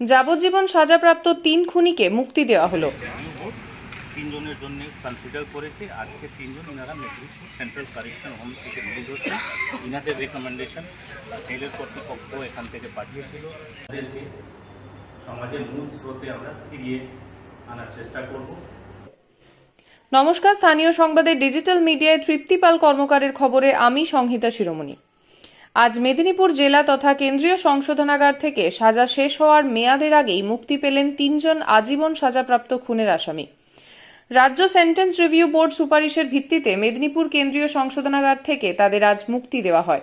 যাবজ্জীবন সাজাপ্রাপ্ত তিন খুনিকে মুক্তি দেওয়া হলো। তিনজনের জন্য কনসিডার করেছে। আজকে তিনজন ইনারা সেন্ট্রাল কারেকশন হোম থেকে নিয়ে গেছে ইনাদের রেকমেন্ডেশন জেলের কর্তৃপক্ষ এখান থেকে পাঠিয়েছিল। এদেরকে সমাজের মূল স্রোতে আমরা ফিরিয়ে আনার চেষ্টা করব। নমস্কার স্থানীয় সংবাদের ডিজিটাল মিডিয়ায় তৃপ্তিপাল কর্মকারের খবরে আমি সংহিতা শিরোমণি। আজ মেদিনীপুর জেলা তথা কেন্দ্রীয় সংশোধনাগার থেকে সাজা শেষ হওয়ার মেয়াদের আগেই মুক্তি পেলেন তিনজন আজীবন সাজাপ্রাপ্ত খুনের আসামি। রাজ্য সেন্টেন্স রিভিউ বোর্ড সুপারিশের ভিত্তিতে মেদিনীপুর কেন্দ্রীয় সংশোধনাগার থেকে তাদের আজ মুক্তি দেওয়া হয়।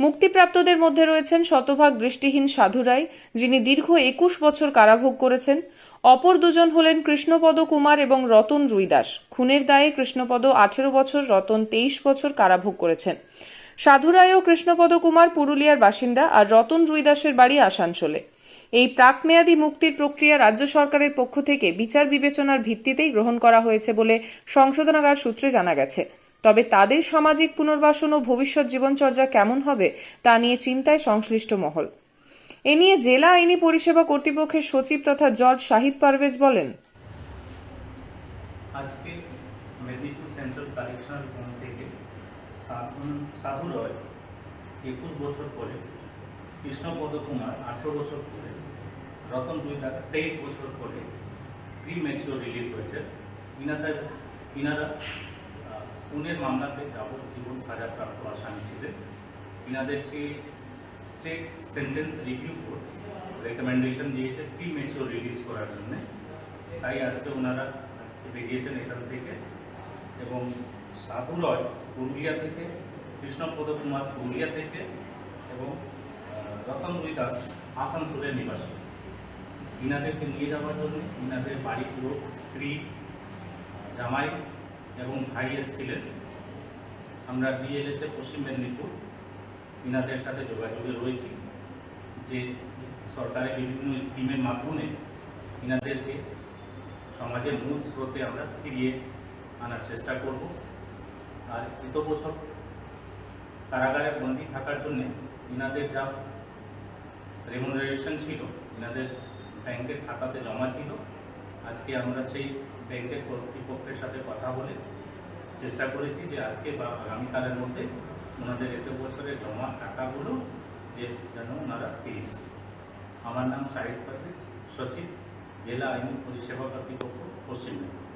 মুক্তিপ্রাপ্তদের মধ্যে রয়েছেন শতভাগ দৃষ্টিহীন সাধু রায়, যিনি দীর্ঘ একুশ বছর কারাভোগ করেছেন। অপর দুজন হলেন কৃষ্ণপদ কুমার এবং রতন রুইদাস। খুনের দায়ে কৃষ্ণপদ আঠেরো বছর, রতন তেইশ বছর কারাভোগ করেছেন। সাধু রায় ও কৃষ্ণপদ কুমার পুরুলিয়ার বাসিন্দা আর রতন রুইদাসের বাড়ি আসানসোলে। এই প্রাক মেয়াদী মুক্তির প্রক্রিয়া রাজ্য সরকারের পক্ষ থেকে বিচার বিবেচনার ভিত্তিতেই গ্রহণ করা হয়েছে বলে সংশোধনাগার সূত্রে জানা গেছে। তবে তাদের সামাজিক পুনর্বাসন ও ভবিষ্যৎ জীবনচর্যা কেমন হবে তা নিয়ে চিন্তায় সংশ্লিষ্ট মহল। এ নিয়ে জেলা আইনি পরিষেবা কর্তৃপক্ষের সচিব তথা জর্জ শাহিদ পারভেজ বলেন, আজকে মেদিনীপুর সেন্ট্রাল থেকে সাধু সাধু রয় একুশ বছর পরে, কৃষ্ণপদ কুমার আঠেরো বছর পরে, রতন দুই দাস তেইশ বছর পরে প্রি ম্যাচিওর রিলিজ হয়েছে। ইনাদের ইনারা পুনের মামলাতে যাবজ্জীবন সাজাপ্রাপ্ত আসামি ছিলেন। ইনাদেরকে state sentence review board recommendation দিয়েছে প্রি ম্যাচিওর রিলিজ করার জন্য। তাই আজকে ওনারা আজকে বেরিয়েছেন এখান থেকে এবং সাধু রয় পুরুলিয়া থেকে কৃষ্ণপদ কুমার পুরুলিয়া থেকে এবং রতন দুই দাস আসানসোলের নিবাসী। ইনাদেরকে নিয়ে যাওয়ার জন্য ইনাদের বাড়ি পুরো স্ত্রী, জামাই এবং ভাই এসেছিলেন। আমরা ডিএলএসএ পশ্চিম মেদিনীপুর ইনাদের সাথে যোগাযোগে রয়েছি যে সরকারের বিভিন্ন স্কিমের মাধ্যমে ইনাদেরকে সমাজের মূল স্রোতে আমরা ফিরিয়ে আনার চেষ্টা করব। আর বছর কারাগারে বন্দী থাকার জন্যে ইনাদের যা রেমুনারেশন ছিল, ইনাদের ব্যাংকের খাতাতে জমা ছিল, আজকে আমরা সেই ব্যাংকের কর্তৃপক্ষের সাথে কথা বলে চেষ্টা করেছি যে আজকে বা আগামীকালের মধ্যে ওনাদের এত বছরের জমা টাকাগুলো যে যেন ওনারা পেয়েছে আমার নাম শাহিদ পারভেজ সচিব, জেলা আইনি পরিষেবা কর্তৃপক্ষ, পশ্চিম মেদিনীপুর।